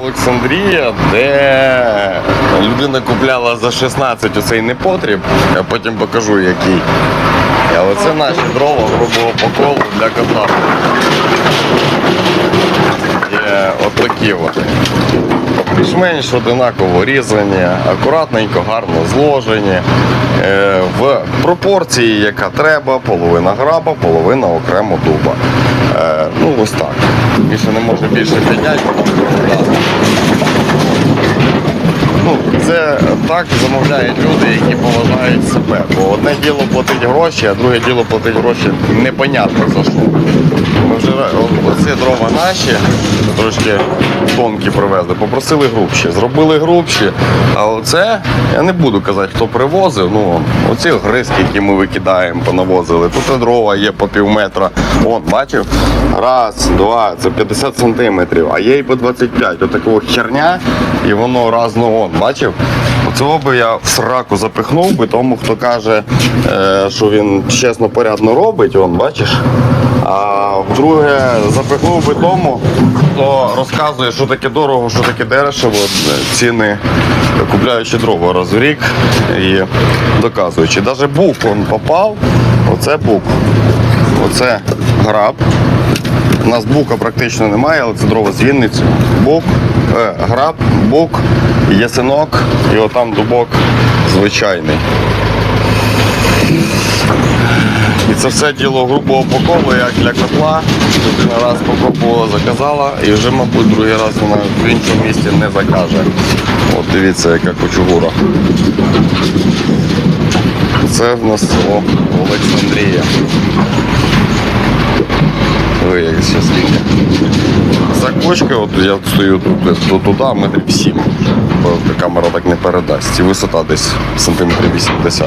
Олександрія, де людина купляла за 16 оцей непотріб, я потім покажу який. Але це наші дрова грубого поколу для катарки. Є отакі от. Більш-менш одинаково різані, акуратненько, гарно зложені. Е, в пропорції, яка треба, половина граба, половина окремо дуба. Е, ну ось так. Більше не може більше підняти, продати. Ну, це так замовляють люди, які поважають себе. Бо одне діло платить гроші, а друге діло платить гроші непонятно за що. Ми вже оці дрова наші, трошки тонкі привезли, попросили грубші. Зробили грубші. А оце, я не буду казати, хто привозив. Ну, оці гризки, які ми викидаємо, понавозили. Тут дрова є по пів метра. Вон, бачив? Раз, два, це 50 сантиметрів, а є і по 25. Отакого херня, і воно раз ну вон, бачив? Оцього би я в сраку запихнув би тому, хто каже, е, що він чесно порядно робить, вон, бачиш. А вдруге запихнув би тому, хто розказує, що таке дорого, що таке дешево, ціни купляючи дрова раз в рік і доказуючи. Навіть бук он попав, оце бук. Оце граб. У нас бука практично немає, але це дрова з Вінниці. Бук, е, граб, бук, ясинок і отам дубок звичайний. І це все діло грубого поколу, як для котла. Людина раз попробувала, заказала і вже, мабуть, другий раз вона в іншому місті не закаже. От дивіться, яка кучугура. Це в нас село Олександрія. Ой, як все скільки. За от я стою тут, туди, метрів 7. Бо камера так не передасть. І висота десь сантиметрів 80.